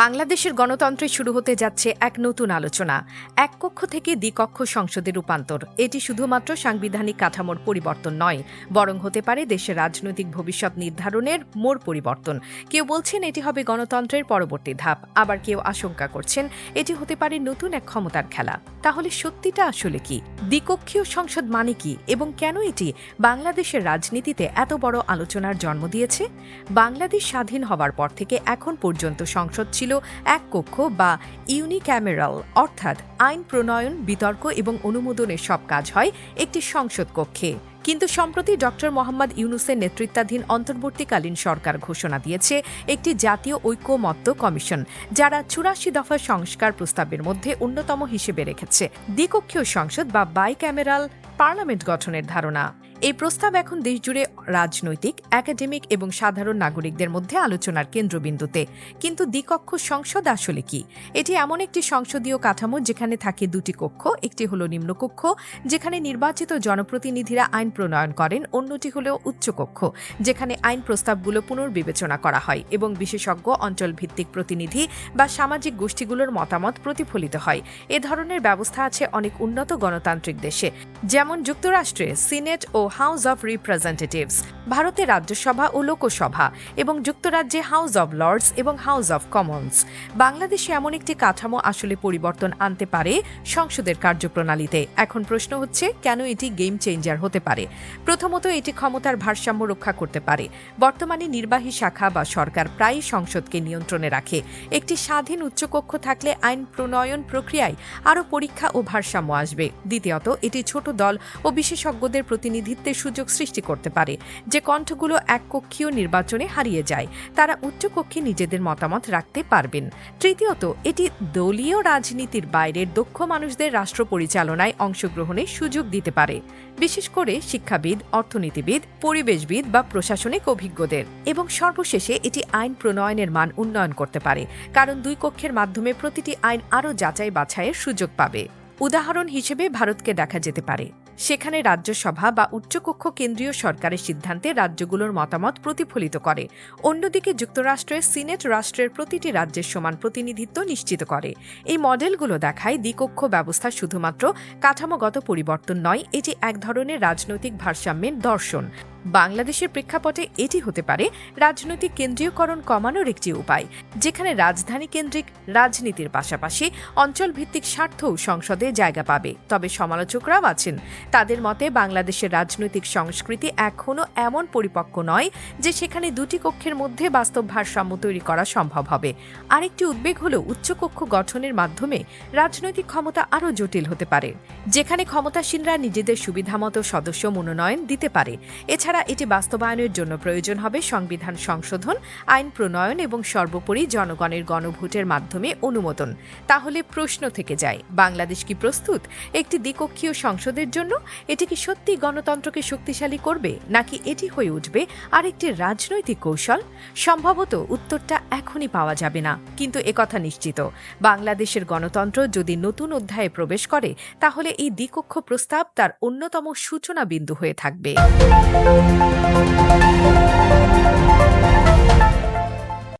বাংলাদেশের গণতন্ত্রে শুরু হতে যাচ্ছে এক নতুন আলোচনা, এক কক্ষ থেকে দ্বিকক্ষ সংসদে রূপান্তর। এটি শুধুমাত্র সাংবিধানিক কাঠামোর পরিবর্তন নয়, বরং হতে পারে দেশের রাজনৈতিক ভবিষ্যৎ নির্ধারণের মোড় পরিবর্তন। কেউ বলছেন এটি হবে গণতন্ত্রের পরবর্তী ধাপ, আবার কেউ আশঙ্কা করছেন এটি হতে পারে নতুন এক ক্ষমতার খেলা। তাহলে সত্যিটা আসলে কি? দ্বিকক্ষীয় সংসদ মানে কি? এবং কেন এটি বাংলাদেশের রাজনীতিতে এত বড় আলোচনার জন্ম দিয়েছে? বাংলাদেশ স্বাধীন হওয়ার পর থেকে এখন পর্যন্ত সংসদ ছিল এক কক্ষ বা ইউনিক্যামেরাল, অর্থাৎ আইন প্রণয়ন, বিতর্ক এবং অনুমোদনের সব কাজ হয় একটি সংসদ কক্ষে। কিন্তু সম্প্রতি ড মোহাম্মদ ইউনুসের নেতৃত্বাধীন অন্তর্বর্তীকালীন সরকার ঘোষণা দিয়েছে, একটি জাতীয় ঐক্যমত্য কমিশন, যারা চুরাশি দফা সংস্কার প্রস্তাবের মধ্যে অন্যতম হিসেবে রেখেছে। দ্বিকক্ষীয় সংসদ বা বাই ক্যামেরাল পার্লামেন্ট গঠনের ধারণা। এই প্রস্তাব এখন দেশজুড়ে রাজনৈতিক, একাডেমিক এবং সাধারণ নাগরিকদের মধ্যে আলোচনার কেন্দ্রবিন্দুতে। কিন্তু দ্বিকক্ষ সংসদ আসলে কি? এটি এমন একটি সংসদীয় কাঠামো যেখানে থাকে দুটি কক্ষ, একটি হলো নিম্নকক্ষ, যেখানে নির্বাচিত জনপ্রতিনিধিরা আইন প্রণয়ন করেন, অন্যটি হলো উচ্চকক্ষ, যেখানে আইন প্রস্তাবগুলো পুনর্বিবেচনা করা হয় এবং বিশেষজ্ঞ অঞ্চল ভিত্তিক প্রতিনিধি বা সামাজিক গোষ্ঠীগুলোর মতামত প্রতিফলিত হয়। এ ধরনের ব্যবস্থা আছে অনেক উন্নত গণতান্ত্রিক দেশে, যেমন যুক্তরাষ্ট্রে, সিনেট ও হাউস অব রিপ্রেজেন্টেটিভস। ভারতে রাজ্যসভা ও লোকসভা এবং যুক্তরাজ্যে হাউস অব লর্ডস এবং হাউস অব কমন্স বাংলাদেশে এমন একটি কাঠামো আসলে পরিবর্তন আনতে পারে সংসদের কার্যপ্রণালীতে। এখন প্রশ্ন হচ্ছে, কেন এটি গেম চেঞ্জার হতে পারে? প্রথমত, এটি ক্ষমতার ভারসাম্য রক্ষা করতে পারে। বর্তমানে নির্বাহী শাখা বা সরকার প্রায়ই সংসদকে নিয়ন্ত্রণে রাখে। একটি স্বাধীন উচ্চকক্ষ থাকলে আইন প্রণয়ন প্রক্রিয়ায় আরও পরীক্ষা ও ভারসাম্য আসবে। দ্বিতীয়ত, এটি ছোট দল ও বিশেষজ্ঞদের প্রতিনিধিত্বের সুযোগ সৃষ্টি করতে পারে। যে কণ্ঠগুলো এককক্ষীয় নির্বাচনে হারিয়ে যায়, তারা উচ্চকক্ষে নিজেদের মতামত রাখতে পারবেন। তৃতীয়ত, এটি দলীয় রাজনীতির বাইরের দক্ষ মানুষদের রাষ্ট্র পরিচালনায় অংশগ্রহণের সুযোগ দিতে পারে, বিশেষ করে শিক্ষাবিদ, অর্থনীতিবিদ, পরিবেশবিদ বা প্রশাসনিক অভিজ্ঞদের। এবং সর্বশেষে, এটি আইন প্রণয়নের মান উন্নয়ন করতে পারে, কারণ দুই কক্ষের মাধ্যমে প্রতিটি আইন আরও যাচাই বাছাইয়ের সুযোগ পাবে। উদাহরণ হিসেবে ভারতকে দেখা যেতে পারে। সেখানে রাজ্যসভা বা উচ্চকক্ষ কেন্দ্রীয় সরকারের সিদ্ধান্তে রাজ্যগুলোর মতামত প্রতিফলিত করে। অন্যদিকে যুক্তরাষ্ট্রের সিনেট রাষ্ট্রের প্রতিটি রাজ্যের সমান প্রতিনিধিত্ব নিশ্চিত করে। এই মডেলগুলো দেখায় দ্বিকক্ষ ব্যবস্থা শুধুমাত্র কাঠামোগত পরিবর্তন নয়, এটি এক ধরনের রাজনৈতিক ভারসাম্যের দর্শন। বাংলাদেশের প্রেক্ষাপটে এটি হতে পারে রাজনৈতিক কেন্দ্রীয়করণ কমানোর একটি উপায়, যেখানে রাজধানী কেন্দ্রিক রাজনীতির পাশাপাশি অঞ্চলভিত্তিক স্বার্থও সংসদে জায়গা পাবে। তবে সমালোচকরাও আছেন। তাদের মতে, বাংলাদেশের রাজনৈতিক সংস্কৃতি এখনও এমন পরিপক্ক নয় যে সেখানে দুটি কক্ষের মধ্যে বাস্তব ভারসাম্য তৈরি করা সম্ভব হবে। আরেকটি উদ্বেগ হল উচ্চকক্ষ গঠনের মাধ্যমে রাজনৈতিক ক্ষমতা আরও জটিল হতে পারে, যেখানে ক্ষমতাসীনরা নিজেদের সুবিধামতো সদস্য মনোনয়ন দিতে পারে। এছাড়া এটি বাস্তবায়নের জন্য প্রয়োজন হবে সংবিধান সংশোধন, আইন প্রণয়ন এবং সর্বোপরি জনগণের গণভোটের মাধ্যমে অনুমোদন। তাহলে প্রশ্ন থেকে যায়, বাংলাদেশ কি প্রস্তুত? একটি দ্বিকক্ষীয় সংসদের জন্য এটি কি সত্যি গণতন্ত্রকে শক্তিশালী করবে, নাকি এটি হয়ে উঠবে আরেকটি রাজনৈতিক কৌশল? সম্ভবত উত্তরটা এখনই পাওয়া যাবে না। কিন্তু একথা নিশ্চিত, বাংলাদেশের গণতন্ত্র যদি নতুন অধ্যায়ে প্রবেশ করে, তাহলে এই দ্বিকক্ষ প্রস্তাব তার অন্যতম সূচনা বিন্দু হয়ে থাকবে। Música